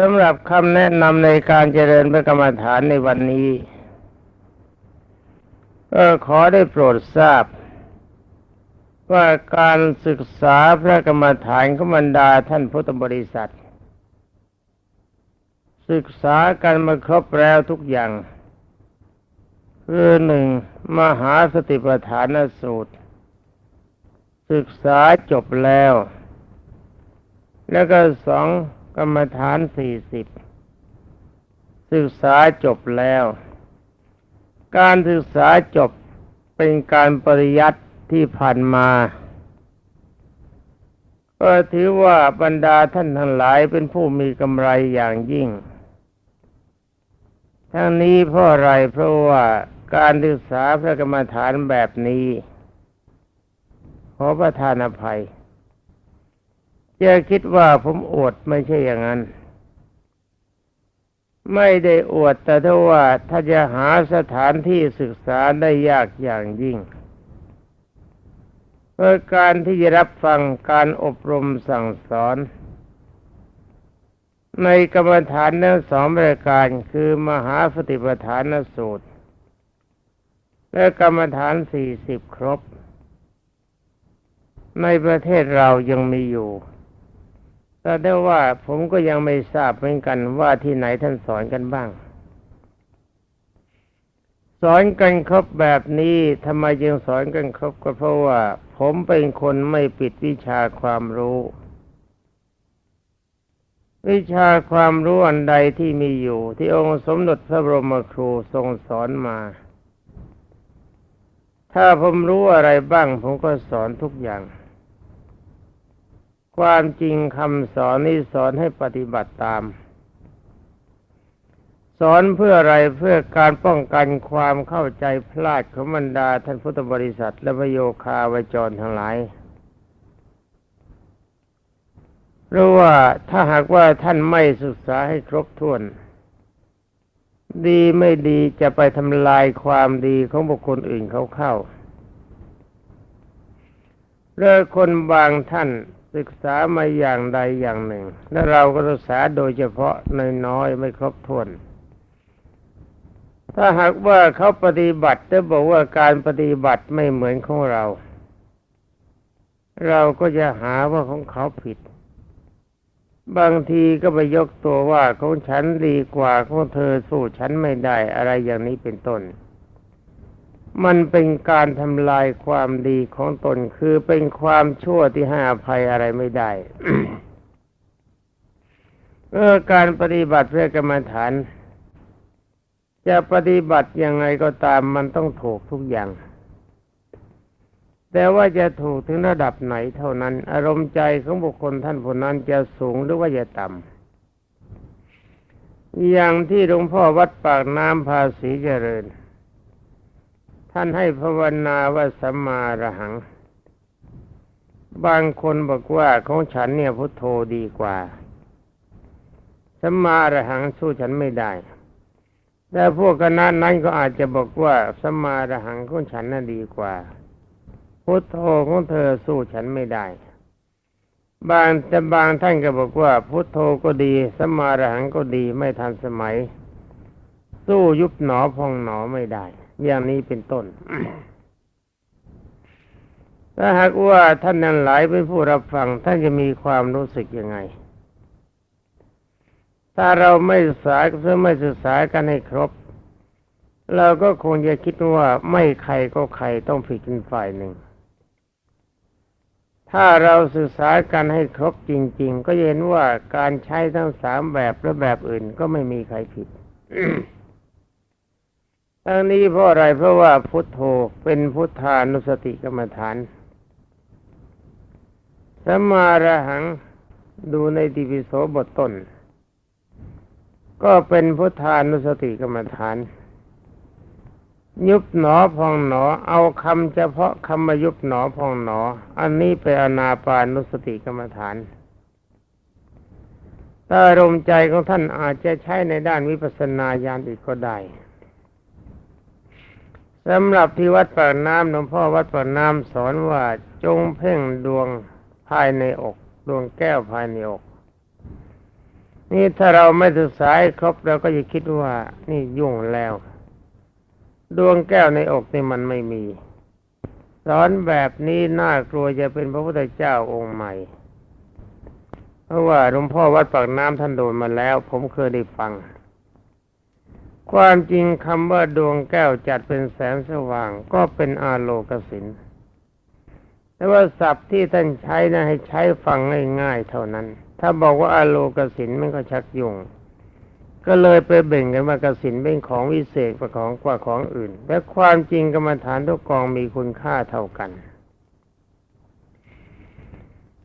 สำหรับคำแนะนำในการเจริญพระกรรมฐานในวันนี้ก็ขอได้โปรดทราบ ว่าการศึกษาพระกรรมฐานของบรรดาท่านพุทธบริษัท ศึกษากันมาครบแล้วทุกอย่าง คือหนึ่งมหาสติปัฏฐานสูตร ศึกษาจบแล้ว แล้วก็สอง กรรมฐานสี่สิบศึกษาจบแล้ว การศึกษาจบเป็นการปริยัติที่ผ่านมาก็ถือว่าบรรดาท่านทั้งหลายเป็นผู้มีกำไรอย่างยิ่ง ทั้งนี้เพราะอะไรเพราะว่าการศึกษาพระกรรมฐานแบบนี้ ขอประทานอภัย จะคิดว่าผมอวดไม่ใช่อย่างนั้น ไม่ได้อวดแต่ถ้าว่าถ้าจะหาสถานที่ศึกษาได้ยากอย่างยิ่งเพื่อการที่จะรับฟังการอบรมสั่งสอน ในกรรมฐานทั้งสองรายการคือมหาสติปัฏฐานสูตร และกรรมฐานสี่สิบครบ ในประเทศเรายังมีอยู่ แต่ได้ว่าผมก็ยังไม่ทราบเหมือนกันว่าที่ไหนท่านสอนกันบ้าง สอนกันครบแบบนี้ทำไมจึงสอนกันครบก็เพราะว่า ผมเป็นคนไม่ปิดวิชาความรู้ วิชาความรู้อันใดที่มีอยู่ ที่องค์สมเด็จพระบรมครูทรงสอนมา ถ้าผมรู้อะไรบ้าง ผมก็สอนทุกอย่าง ความจริงคำสอนนี้สอนให้ปฏิบัติตาม สอนเพื่ออะไรเพื่อการป้องกันความเข้าใจพลาดของบรรดาท่านพุทธบริษัท และพโยคาวจรทั้งหลายเพราะว่าถ้าหากว่าท่านไม่ศึกษาให้ครบถ้วน ดีไม่ดีจะไปทำลายความดีของบุคคลอื่นเขาเข้าเรื่อคนบางท่าน ศึกษามาอย่างใดอย่างหนึ่ง และเราก็ศึกษาโดยเฉพาะน้อยๆไม่ครบถ้วนถ้าหากว่าเขาปฏิบัติจะบอกว่าการปฏิบัติไม่เหมือนของเรา เราก็จะหาว่าของเขาผิด บางทีก็ไปยกตัวว่าของฉันดีกว่าของเธอสู้ฉันไม่ได้อะไรอย่างนี้เป็นต้น มันเป็นการทำลายความดีของตนคือเป็นความชั่วที่ให้อภัยอะไรไม่ได้เออการปฏิบัติเพื่อกรรมฐาน จะปฏิบัติยังไงก็ตามมันต้องถูกทุกอย่าง แต่ว่าจะถูกถึงระดับไหนเท่านั้น อารมณ์ใจของบุคคลท่านผู้นั้นจะสูงหรือว่าจะต่ำอย่างที่หลวงพ่อวัดปากน้ำภาษีเจริญ ท่านให้ภาวนาว่าสัมมาระหัง บางคนบอกว่าของฉันเนี่ยพุทโธดีกว่าสัมมาระหังสู้ฉันไม่ได้ แต่พวกคณะนั้นก็อาจจะบอกว่าสัมมาระหังของฉันน่ะดีกว่า พุทโธของเธอสู้ฉันไม่ได้ บางแต่บางท่านก็บอกว่า พุทโธก็ดีสัมมาระหังก็ดีไม่ทันสมัย สู้ยุบหนอพองหนอไม่ได้ อย่างนี้เป็นต้นถ้าหากว่าท่านนั้นหลายเป็นผู้รับฟัง ท่านจะมีความรู้สึกยังไง ถ้าเราไม่ศึกษาเพื่อไม่ศึกษากันให้ครบ เราก็คงจะคิดว่าไม่ใครก็ใครต้องผิดเป็นฝ่ายหนึ่ง ถ้าเราศึกษากันให้ครบจริง ๆ ก็เห็นว่าการใช้ทั้งสามแบบและแบบอื่นก็ไม่มีใครผิด ทั้งนี้เพราะอะไรเพราะว่าพุทโธเป็นพุทธานุสติกรรมฐานสมาระหังดูในติปิโสบทต้น ก็เป็นพุทธานุสติกรรมฐาน ยุบหนอพองหนอ เอาคำเฉพาะคำมายุบหนอพองหนอ อันนี้เป็นอนาปานุสติกรรมฐานถ้าอารมณ์ใจของท่านอาจจะใช้ในด้านวิปัสสนาญาณอีกก็ได้ สำหรับที่วัดปากน้ำหลวงพ่อวัดปากน้ำสอนว่าจงเพ่งดวงภายในอก ดวงแก้วภายในอก นี่ถ้าเราไม่ศึกษาครบเราก็จะคิดว่า นี่ยุ่งแล้ว ดวงแก้วในอกนี่มันไม่มี สอนแบบนี้น่ากลัวจะเป็นพระพุทธเจ้าองค์ใหม่ เพราะว่าหลวงพ่อวัดปากน้ำท่านโดนมาแล้ว ผมเคยได้ฟัง ความจริงคำว่าดวงแก้วจัดเป็นแสงสว่าง ก็เป็นอาโลกสินแต่ว่าศัพท์ที่ท่านใช้นะให้ใช้ฟังง่ายๆเท่านั้น ถ้าบอกว่าอาโลกสินมันก็ชักยุ่ง ก็เลยไปเบ่งกันว่ากสินเป็นของวิเศษกว่าของกว่าของอื่น และความจริงกรรมฐานทุกกองมีคุณค่าเท่ากัน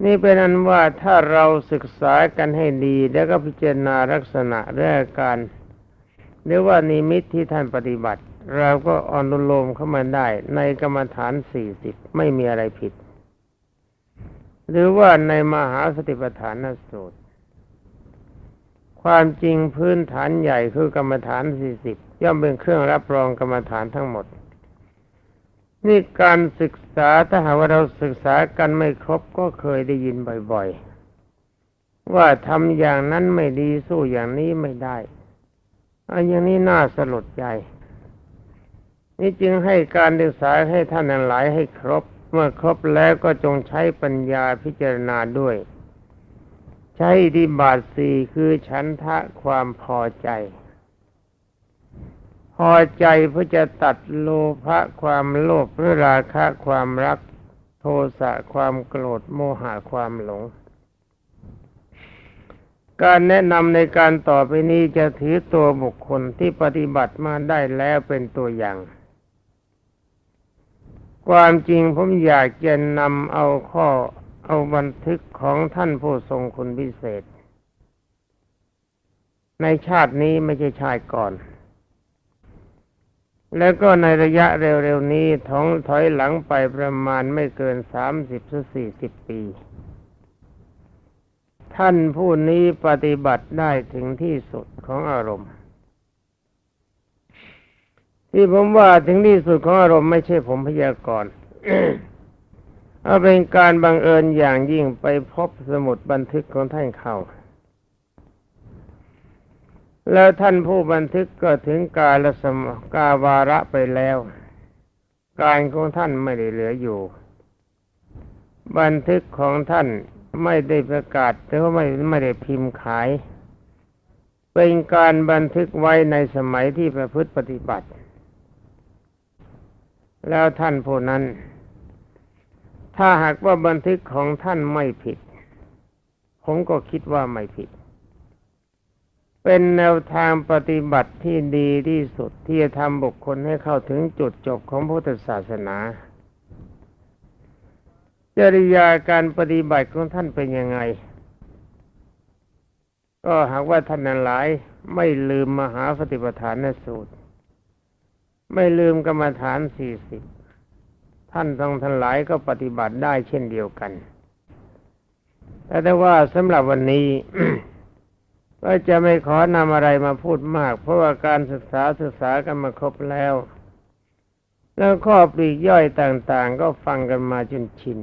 นี่เป็นอันว่าถ้าเราศึกษากันให้ดีแล้วก็พิจารณาลักษณะและการ หรือว่านิมิตที่ท่านปฏิบัติ เราก็อนุโลมเข้ามาได้ในกรรมฐานสี่สิบไม่มีอะไรผิด หรือว่าในมหาสติปัฏฐานสูตร ความจริงพื้นฐานใหญ่คือกรรมฐานสี่สิบย่อมเป็นเครื่องรับรองกรรมฐานทั้งหมด นี่การศึกษาถ้าหากว่าเราศึกษากันไม่ครบก็เคยได้ยินบ่อย ๆ ว่าทำอย่างนั้นไม่ดีสู้อย่างนี้ไม่ได้ อันอย่างนี้น่าสลดใจ นี่จึงให้การศึกษาให้ท่านหลายให้ครบ เมื่อครบแล้วก็จงใช้ปัญญาพิจารณาด้วย ใช้ดีบาทสี่คือฉันทะความพอใจ พอใจเพื่อจะตัดโลภะความโลภหรือราคะความรัก โทสะความโกรธโมหะความหลง การแนะนำในการต่อไปนี้จะถือตัวบุคคลที่ปฏิบัติมาได้แล้วเป็นตัวอย่าง ความจริงผมอยากจะนำเอาข้อเอาบันทึกของท่านผู้ทรงคุณพิเศษ ในชาตินี้ไม่ใช่ชาติก่อน แล้วก็ในระยะเร็วๆนี้ท้องถอยหลังไปประมาณไม่เกินสามสิบสี่สิบปี ท่านผู้นี้ปฏิบัติได้ถึงที่สุดของอารมณ์ ที่ผมว่าถึงที่สุดของอารมณ์ไม่ใช่ผมพยากรณ์เอาเป็นการบังเอิญอย่างยิ่งไปพบสมุดบันทึกของท่านเขาแล้วท่านผู้บันทึกก็ถึงกาลสมกาวาระไปแล้ว การของท่านไม่ได้เหลืออยู่ บันทึกของท่าน ไม่ได้ประกาศแต่ว่าไม่ไม่ได้พิมพ์ขาย เป็นการบันทึกไว้ในสมัยที่ประพฤติปฏิบัติ แล้วท่านผู้นั้น ถ้าหากว่าบันทึกของท่านไม่ผิด ผมก็คิดว่าไม่ผิด เป็นแนวทางปฏิบัติที่ดีที่สุดที่จะทำบุคคลให้เข้าถึงจุดจบของพุทธศาสนา จริยาการปฏิบัติของท่านเป็นยังไง ก็หากว่าท่านนั้นหลายไม่ลืมมหาสติปัฏฐานสูตร ไม่ลืมกรรมฐานสี่สิบท่านทั้งทั้งหลายก็ปฏิบัติได้เช่นเดียวกัน แต่ได้ว่าสำหรับวันนี้ก็จะไม่ขอนำอะไรมาพูดมาก เพราะว่าการศึกษาศึกษากันมาครบแล้ว แล้วข้อปลีกย่อยต่างๆ ก็ฟังกันมาจนชิน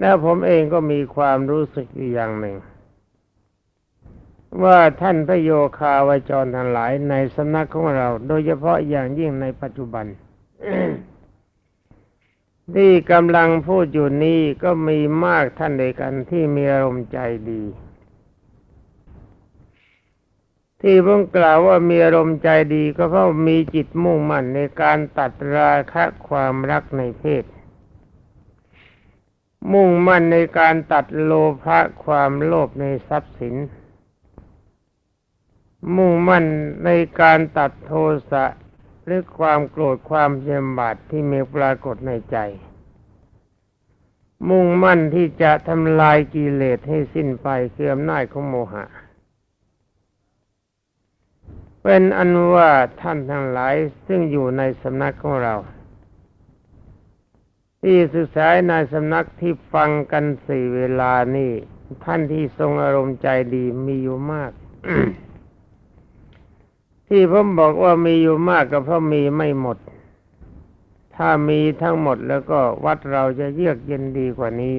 แล้วผมเองก็มีความรู้สึกอยู่อย่างหนึ่ง ว่าท่านพระโยคาวจรทั้งหลายในสำนักของเรา โดยเฉพาะอย่างยิ่งในปัจจุบันที่กำลังพูดอยู่นี้ก็มีมากท่านเดียกันที่มีอารมณ์ใจดี ที่ผมกล่าวว่ามีอารมณ์ใจดีก็เพราะมีจิตมุ่งมั่นในการตัดราคะความรักในเพศ มุ่งมั่นในการตัดโลภะความโลภในทรัพย์สิน มุ่งมั่นในการตัดโทสะหรือความโกรธความเยียมบาดที่มีปรากฏในใจ มุ่งมั่นที่จะทำลายกิเลสให้สิ้นไปคืออำนาจของโมหะ เป็นอันว่าท่านทั้งหลายซึ่งอยู่ในสำนักของเรา ที่ศึกษาในสำนักที่ฟังกันสี่เวลานี่ท่านที่ทรงอารมณ์ใจดีมีอยู่มาก ที่ผมบอกว่ามีอยู่มากก็เพราะมีไม่หมด ถ้ามีทั้งหมดแล้วก็วัดเราจะเยือกเย็นดีกว่านี้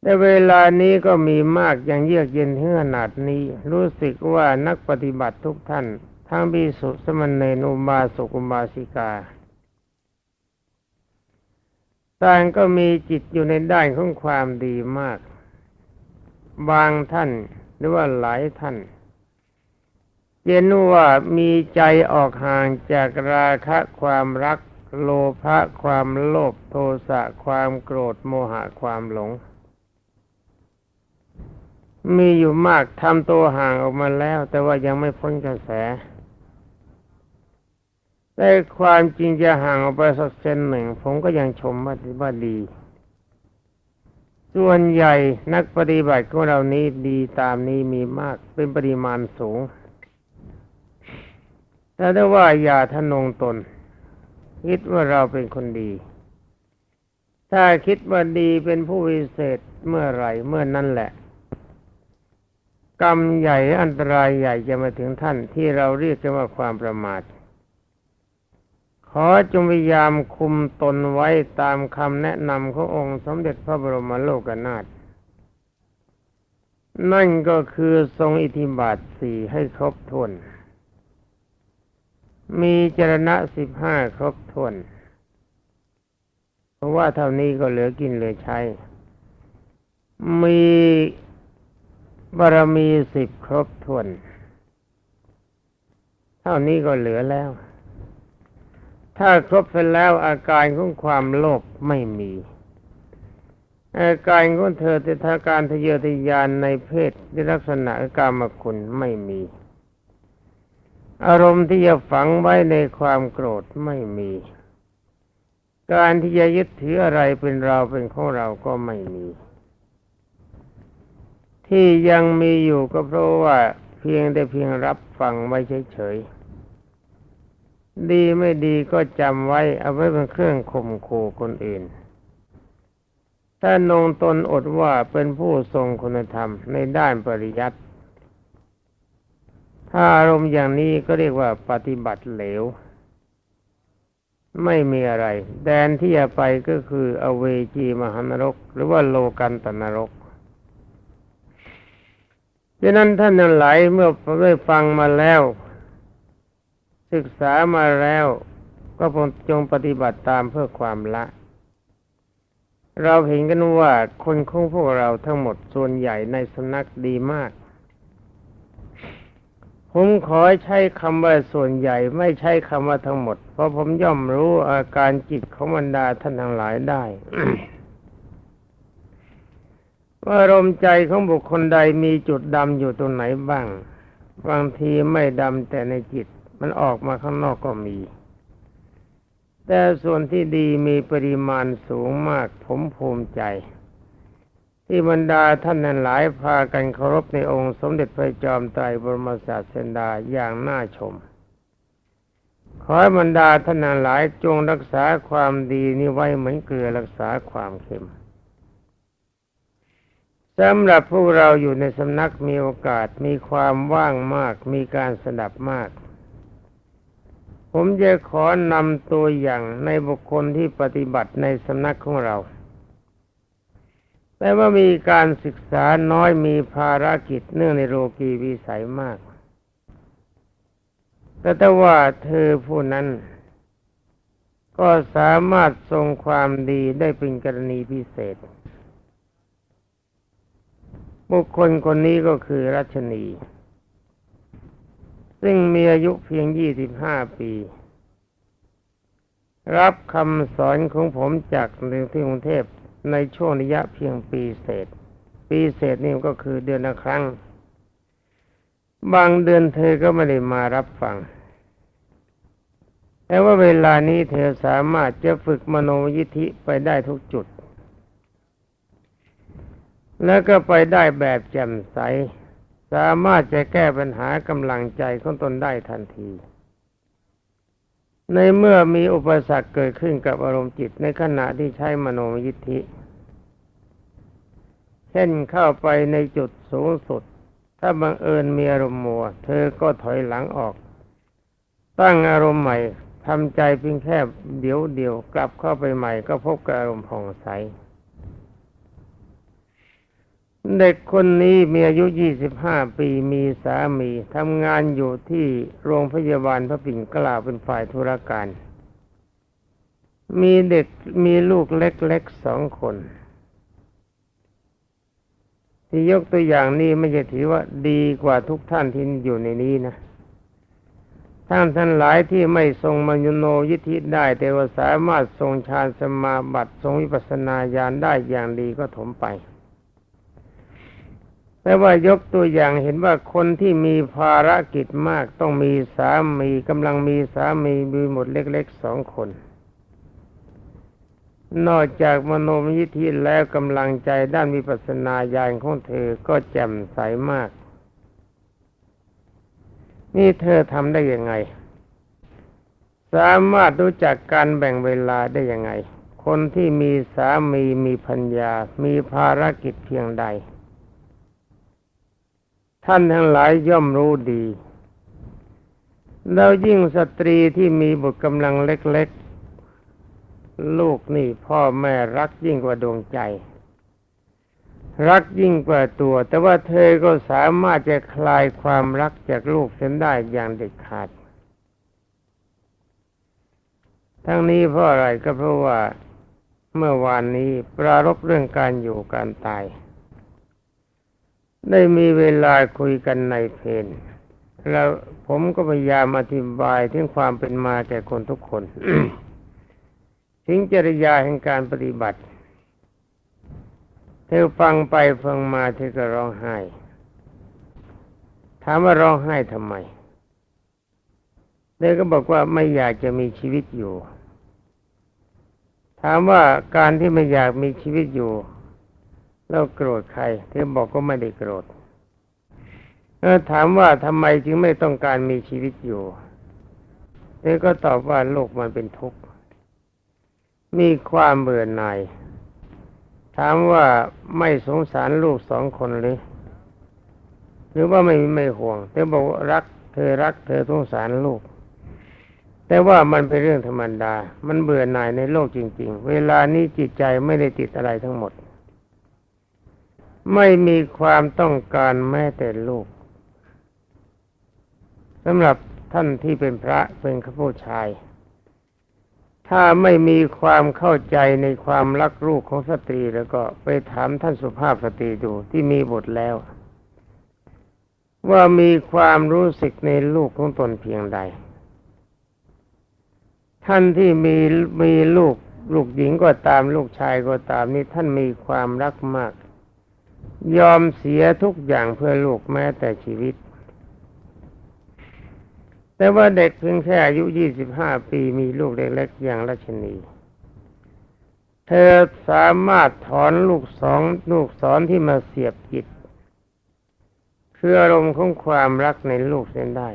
แต่เวลานี้ก็มีมากย่างเยือกเย็นถึงขนาดนี้ รู้สึกว่านักปฏิบัติทุกท่าน ทั้งบิสุสมณเณรอุบาสกุบาสิกา ต่างก็มีจิตอยู่ในด้านของความดีมาก บางท่านหรือว่าหลายท่านเห็นว่ามีใจออกห่างจากราคะความรัก โลภะความโลภโทสะความโกรธโมหะความหลง มีอยู่มากทำตัวห่างออกมาแล้ว แต่ว่ายังไม่พ้นกระแส แต่ความจริงจะห่างออกไปสักเซนหนึ่ง ผมก็ยังชมว่าว่าดี ส่วนใหญ่นักปฏิบัติของเรานี้ดีตามนี้มีมากเป็นปริมาณสูง แต่ได้ว่าอย่าทะนงตน คิดว่าเราเป็นคนดี ถ้าคิดว่าดีเป็นผู้วิเศษเมื่อไหร่เมื่อนั้นแหละกรรมใหญ่อันตรายใหญ่จะมาถึงท่านที่เราเรียกกันว่าความประมาท อจงพยายามคุมตนไว้ตามคำแนะนำขององค์สมเด็จพระบรมโลกนาถนั่นก็คือทรงอิทธิบาทสี่ให้ครบถ้วน มีจรณะสิบห้าครบถ้วน เพราะว่าเท่านี้ก็เหลือกินเหลือใช้ มีบารมีสิบครบถ้วน เท่านี้ก็เหลือแล้ว ถ้าครบไปแล้วอาการของความโลภไม่มี อาการของเธอที่ทาการทะเยอทะยานในเพศในลักษณะกามคุณไม่มี อารมณ์ที่จะฝังไว้ในความโกรธไม่มี การที่จะยึดถืออะไรเป็นเราเป็นของเราก็ไม่มี ที่ยังมีอยู่ก็เพราะว่าเพียงได้เพียงรับฟังไว้เฉยๆ ดีไม่ดีก็จำไว้เอาไว้เป็นเครื่องข่มขู่คนอื่น ถ้านงตนอดว่าเป็นผู้ทรงคุณธรรมในด้านปริยัติ ถ้าอารมณ์อย่างนี้ก็เรียกว่าปฏิบัติเหลว ไม่มีอะไร แดนที่จะไปก็คืออเวจีมหานรก หรือว่าโลกันตนรกดังนั้นท่านทั้งหลายเมื่อได้ฟังมาแล้ว ศึกษามาแล้วก็จงปฏิบัติตามเพื่อความละ เราเห็นกันว่าคนของพวกเราทั้งหมดส่วนใหญ่ในสำนักดีมาก ผมขอใช้คำว่าส่วนใหญ่ไม่ใช่คำว่าทั้งหมด เพราะผมย่อมรู้อาการจิตของบรรดาท่านทั้งหลายได้ว่าอารมใจของบุคคลใดมีจุดดำอยู่ตรงไหนบ้าง บางทีไม่ดำแต่ในจิต มันออกมาข้างนอกก็มี แต่ส่วนที่ดีมีปริมาณสูงมาก ผมภูมิใจ ที่บรรดาท่านนั้นหลายพากันเคารพในองค์สมเด็จพระจอมไตรบรมศาสดาอย่างน่าชม ขอให้บรรดาท่านนั้นหลายจงรักษาความดีนี้ไว้เหมือนเกลือรักษาความเค็มสำหรับพวกเราอยู่ในสำนักมีโอกาสมีความว่างมาก มีการสดับมาก ผมจะขอนำตัวอย่างในบุคคลที่ปฏิบัติในสำนักของเรา แต่ว่ามีการศึกษาน้อยมีภารกิจเนื่องในโลกีวิสัยมาก แต่แต่ว่าเธอผู้นั้น ก็สามารถทรงความดีได้เป็นกรณีพิเศษ บุคคลคนนี้ก็คือรัชนี ซึ่งมีอายุเพียงยี่สิบห้าปี รับคำสอนของผมจากในที่กรุงเทพในช่วงระยะเพียงปีเศษ ปีเศษนี่ก็คือเดือนละครั้ง บางเดือนเธอก็ไม่ได้มารับฟัง แต่ว่าเวลานี้เธอสามารถจะฝึกมโนยิธิไปได้ทุกจุด แล้วก็ไปได้แบบแจ่มใส สามารถจะแก้ปัญหากำลังใจของตนได้ทันที ในเมื่อมีอุปสรรคเกิดขึ้นกับอารมณ์จิตในขณะที่ใช้มโนยิทธิ เช่นเข้าไปในจุดสูงสุด ถ้าบังเอิญมีอารมณ์มัว เธอก็ถอยหลังออก ตั้งอารมณ์ใหม่ทำใจเพียงแค่เดี๋ยวเดียวกลับเข้าไปใหม่ก็พบกับอารมณ์ผ่องใส เด็กคนนี้มีอายุ 25 ปีมีสามีทำงานอยู่ที่โรงพยาบาลพระปิ่นเกล้าเป็นฝ่ายธุรการ มีเด็กมีลูกเล็กๆสองคน ที่ยกตัวอย่างนี้ไม่ใช่ถือว่าดีกว่าทุกท่านที่อยู่ในนี้นะ ท่านท่านหลายที่ไม่ทรงมัญญโนยิทธิได้ แต่ว่าสามารถทรงฌานสมาบัติทรงวิปัสสนาญาณได้อย่างดีก็ถมไป แต่ว่ายกตัวอย่างเห็นว่าคนที่มีภารกิจมากต้องมีสามีกำลังมีสามีมีหมดเล็กๆสองคน นอกจากมโนมยิทธิแล้วกำลังใจด้านวิปัสสนาญาณของเธอก็แจ่มใสมาก นี่เธอทำได้ยังไง สามารถรู้จักการแบ่งเวลาได้ยังไง คนที่มีสามีมีพัญญา มีภารกิจเพียงใด ท่านทั้งหลายย่อมรู้ดี แล้วยิ่งสตรีที่มีบุตรกำลังเล็กๆ ลูกนี่พ่อแม่รักยิ่งกว่าดวงใจ รักยิ่งกว่าตัว แต่ว่าเธอก็สามารถจะคลายความรักจากลูกเส้นได้อย่างเด็ดขาด ทั้งนี้เพราะอะไรก็เพราะว่าเมื่อวานนี้ปรารบเรื่องการอยู่การตาย ได้มีเวลาคุยกันในเพนแล้วผมก็พยายามอธิบายถึงความเป็นมาแก่คนทุกคนถึงจริยาแห่งการปฏิบัติเธอฟังไปฟังมาเธอก็ร้องไห้ ถามว่าร้องไห้ทำไมเธอก็บอกว่าไม่อยากจะมีชีวิตอยู่ ถามว่าการที่ไม่อยากมีชีวิตอยู่ แล้วโกรธใครเธอบอกก็ไม่ได้โกรธเออถามว่าทำไมจึงไม่ต้องการมีชีวิตอยู่เธอก็ตอบว่าโลกมันเป็นทุกข์มีความเบื่อหน่ายถามว่าไม่สงสารลูกสองคนหรือหรือว่าไม่ไม่ห่วงเธอบอกว่ารัก เธอรัก เธอสงสารลูก แต่ว่ามันเป็นเรื่องธรรมดา มันเบื่อหน่ายในโลกจริง ๆ เวลานี้จิตใจไม่ได้ติดอะไรทั้งหมด ไม่มีความต้องการแม้แต่ลูกสำหรับท่านที่เป็นพระเป็นข้าผู้ชาย ถ้าไม่มีความเข้าใจในความรักลูกของสตรีแล้วก็ไปถามท่านสุภาพสตรีดูที่มีบทแล้ว ว่ามีความรู้สึกในลูกของตนเพียงใด ท่านที่มีมีลูกลูกหญิงก็ตามลูกชายก็ตามนี่ท่านมีความรักมาก ยอมเสียทุกอย่างเพื่อลูกแม้แต่ชีวิต แต่ว่าเด็กเพียงแค่อายุ25ปีมีลูกเล็กๆอย่างราชนี เธอสามารถถอนลูกสองลูกศรที่มาเสียบจิตคืออารมณ์ของความรักในลูกเส้นได้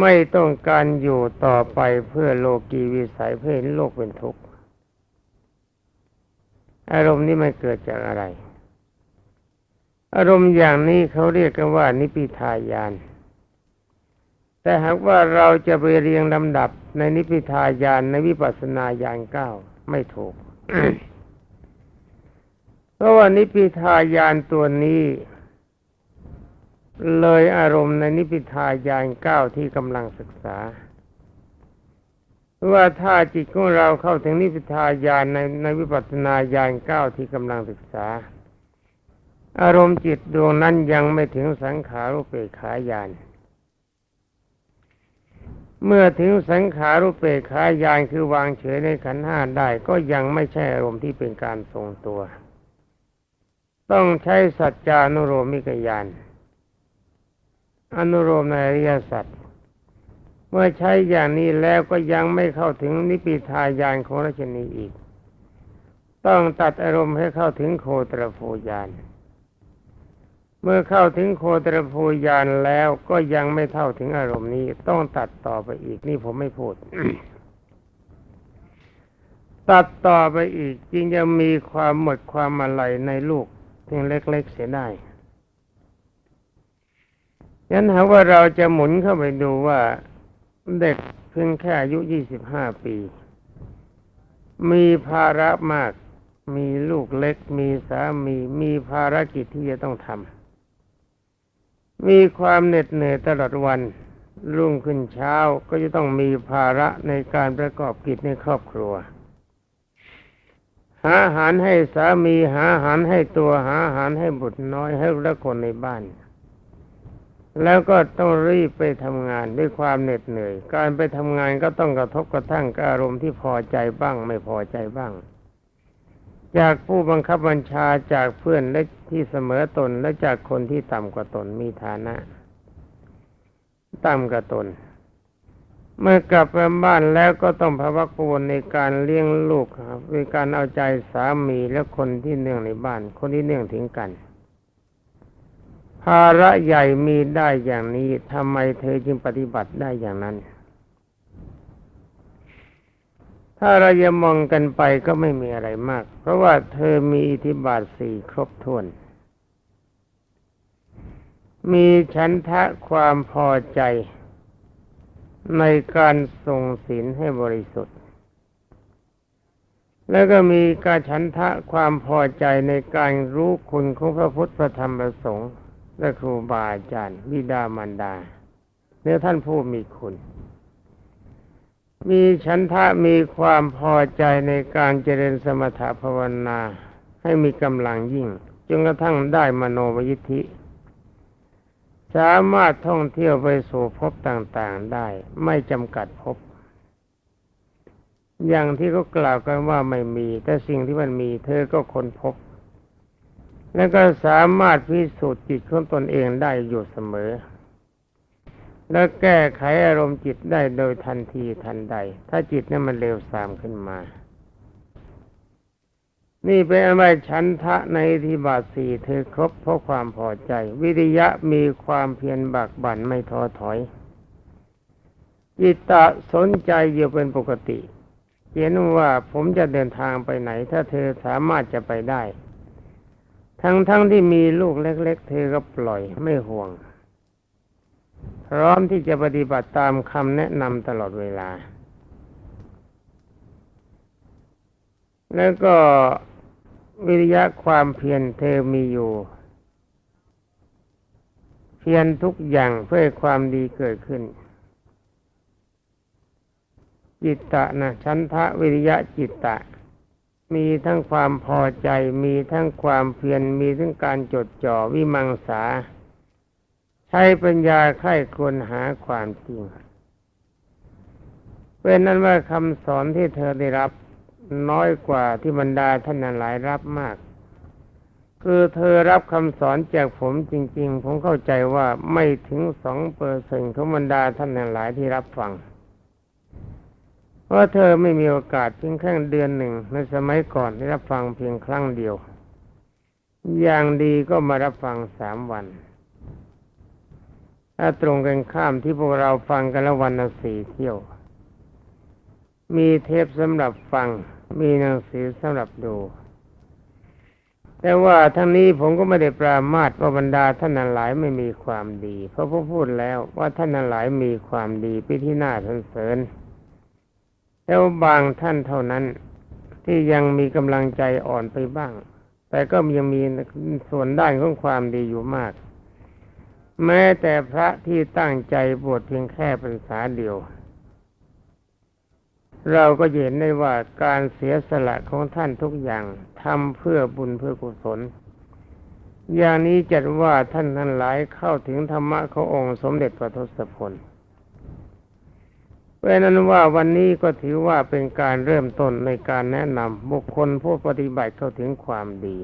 ไม่ต้องการอยู่ต่อไปเพื่อโลกีวิสัยเพื่อเห็นโลกเป็นทุกข์ อารมณ์นี้มันเกิดจากอะไร อารมณ์อย่างนี้เขาเรียกกันว่า นิพิทายาน แต่หากว่าเราจะไปเรียงลำดับในนิพิทายานในวิปัสสนาญาณเก้าไม่ถูก เพราะว่านิพิทายานตัวนี้เลยอารมณ์ในนิพิทายานเก้าที่กำลังศึกษา ว่าถ้าจิตของเราเข้าถึงนิพพานญาณในในวิปัสสนาญาณเก้าที่กำลังศึกษา อารมณ์จิตดวงนั้นยังไม่ถึงสังขารุเปกขาญาณเมื่อถึงสังขารุเปกขาญาณคือวางเฉยในขันห้าได้ก็ยังไม่ใช่อารมณ์ที่เป็นการทรงตัว ต้องใช้สัจจานุโรมิกญาณอนุโรมในอริยสัจ เมื่อใช้อย่างนี้แล้วก็ยังไม่เข้าถึงนิพิทายานของราชนีอีก ต้องตัดอารมณ์ให้เข้าถึงโคตรภูยานเมื่อเข้าถึงโคตรภูยานแล้วก็ยังไม่เท่าถึงอารมณ์นี้ ต้องตัดต่อไปอีกนี่ผมไม่พูด ตัดต่อไปอีกจึงจะมีความหมดความอะไรในลูกเพียงเล็ก ๆ เสียได้ยันหาว่าเราจะหมุนเข้าไปดูว่า เด็กเพียงแค่อายุ25ปี มีภาระมาก มีลูกเล็ก มีสามีมีภารกิจที่จะต้องทำมีความเหน็ดเหนื่อยตลอดวัน รุ่งขึ้นเช้าก็จะต้องมีภาระในการประกอบกิจในครอบครัว หาอาหารให้สามีหาอาหารให้ตัวหาอาหารให้บุตรน้อยให้ละคนในบ้าน แล้วก็ต้องรีบไปทำงานด้วยความเหน็ดเหนื่อย การไปทำงานก็ต้องกระทบกระทั่งกับอารมณ์ที่พอใจบ้าง ไม่พอใจบ้าง จากผู้บังคับบัญชาจากเพื่อนและที่เสมอตนและจากคนที่ต่ำกว่าตนมีฐานะต่ำกว่าตน เมื่อกลับไปบ้านแล้วก็ต้องภาวะกวนในการเลี้ยงลูกครับในการเอาใจสามีและคนที่เนื่องในบ้าน คนที่เนื่องถึงกัน ภาระใหญ่มีได้อย่างนี้ทำไมเธอจึงปฏิบัติได้อย่างนั้น ถ้าเราจะมองกันไปก็ไม่มีอะไรมาก เพราะว่าเธอมีอิทธิบาทสี่ครบถ้วน มีฉันทะความพอใจในการส่งศีลให้บริสุทธิ์ แล้วก็มีการฉันทะความพอใจในการรู้คุณของพระพุทธพระธรรมพระสงฆ์ และครูบาอาจารย์บิดามารดาเนื้อท่านผู้มีคุณ มีฉันทะมีความพอใจในการเจริญสมถะภาวนา ให้มีกำลังยิ่งจนกระทั่งได้มโนมยิทธิ สามารถท่องเที่ยวไปสู่ภพต่างๆได้ ไม่จำกัดภพอย่างที่เขากล่าวกันว่าไม่มี แต่สิ่งที่มันมีเธอก็ค้นพบ แล้วก็สามารถพิสูจน์จิตของตนเองได้อยู่เสมอ และแก้ไขอารมณ์จิตได้โดยทันทีทันใด ถ้าจิตนั้นมันเร็วสามขึ้นมา นี่เป็นอะไรฉันทะในที่บาทสี่เธอครบเพราะความพอใจ วิริยะมีความเพียรบักบั่นไม่ท้อถอยจิตตะสนใจอยู่เป็นปกติเห็นว่าผมจะเดินทางไปไหน ถ้าเธอสามารถจะไปได้ ทั้งๆทที่มีลูกเล็ก ๆ เธอก็ปล่อยไม่ห่วง พร้อมที่จะปฏิบัติตามคำแนะนำตลอดเวลา แล้วก็วิริยะความเพียรเธอมีอยู่ เพียรทุกอย่างเพื่อความดีเกิดขึ้น จิตตะนะชันทะวิริยะจิตตะ มีทั้งความพอใจ มีทั้งความเพียรมีทั้งการจดจ่อวิมังสา ใช้ปัญญาไข้ควรหาความจริงเป็นนั้นว่าคำสอนที่เธอได้รับน้อยกว่าที่บรรดาท่านหลายรับมาก คือเธอรับคำสอนจากผมจริง ๆ ผมเข้าใจว่าไม่ถึงสองเปอร์เซ็นของบรรดาท่านหลายที่รับฟัง ราะเธอไม่มีโอกาสเพียงแค่เดือนหนึ่ง ในสมัยก่อนได้รับฟังเพียงครั้งเดียว อย่างดีก็มารับฟังสามวัน ถ้าตรงกันข้ามที่พวกเราฟังกันละวันละสี่เที่ยว มีเทปสำหรับฟัง มีหนังสือสำหรับดู แต่ว่าทั้งนี้ผมก็ไม่ได้ปรามาสว่าบรรดาท่านนันหลายไม่มีความดี เพราะผมพูดแล้วว่าท่านนันหลายมีความดีไปที่หน้าสรรเสริญ แล้วบางท่านเท่านั้นที่ยังมีกำลังใจอ่อนไปบ้าง แต่ก็ยังมีส่วนด้านของความดีอยู่มาก แม้แต่พระที่ตั้งใจบวชเพียงแค่พรรษาเดียว เราก็เห็นได้ว่าการเสียสละของท่านทุกอย่างทำเพื่อบุญเพื่อกุศล อย่างนี้จัดว่าท่านทั้งหลายเข้าถึงธรรมะขององค์สมเด็จพระทศพล เพราะนั้นว่าวันนี้ก็ถือว่าเป็นการเริ่มต้นในการแนะนำบุคคลผู้ปฏิบัติเข้าถึงความดี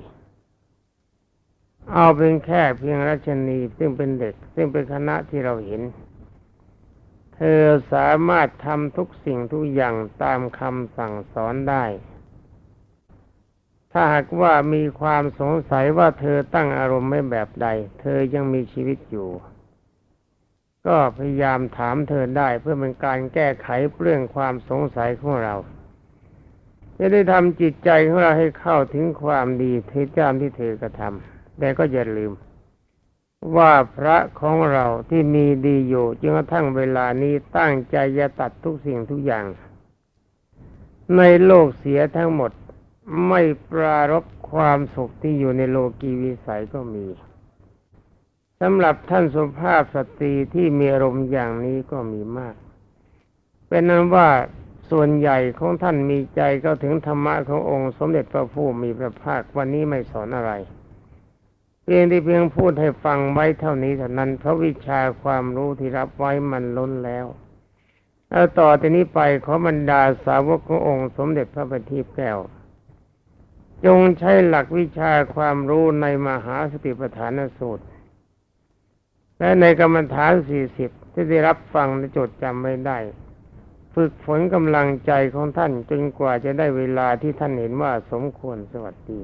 เอาเป็นแค่เพียงรัชนีซึ่งเป็นเด็ก ซึ่งเป็นคณะที่เราเห็น เธอสามารถทำทุกสิ่งทุกอย่างตามคำสั่งสอนได้ ถ้าหากว่ามีความสงสัยว่าเธอตั้งอารมณ์ไม่แบบใด เธอยังมีชีวิตอยู่ ก็พยายามถามเธอได้เพื่อเป็นการแก้ไขเรื่องความสงสัยของเราจะได้ทำจิตใจของเราให้เข้าถึงความดีที่จามที่เธอกระทำแต่ก็อย่าลืม ว่าพระของเราที่มีดีอยู่จนกระทั่งเวลานี้ตั้งใจจะตัดทุกสิ่งทุกอย่าง ในโลกเสียทั้งหมดไม่ปรารบความสุขที่อยู่ในโลกีวิสัยก็มี สำหรับท่านสุภาพสตรีที่มีอารมณ์อย่างนี้ก็มีมาก เป็นนั้นว่าส่วนใหญ่ของท่านมีใจเข้าถึงธรรมะขององค์สมเด็จพระผู้มีพระภาควันนี้ไม่สอนอะไร เพียงที่เพียงพูดให้ฟังไว้เท่านี้เท่านั้นเพราะวิชาความรู้ที่รับไว้มันล้นแล้วแล้วต่อจากนี้ไปขอบรรดาสาวกขององค์สมเด็จพระบัณฑิตแก้ว จงใช้หลักวิชาความรู้ในมหาสติปัฏฐานสูตร และในกรรมฐานสี่สิบที่ได้รับฟังและจดจำไม่ได้ ฝึกฝนกำลังใจของท่านจนกว่าจะได้เวลาที่ท่านเห็นว่าสมควรสวัสดี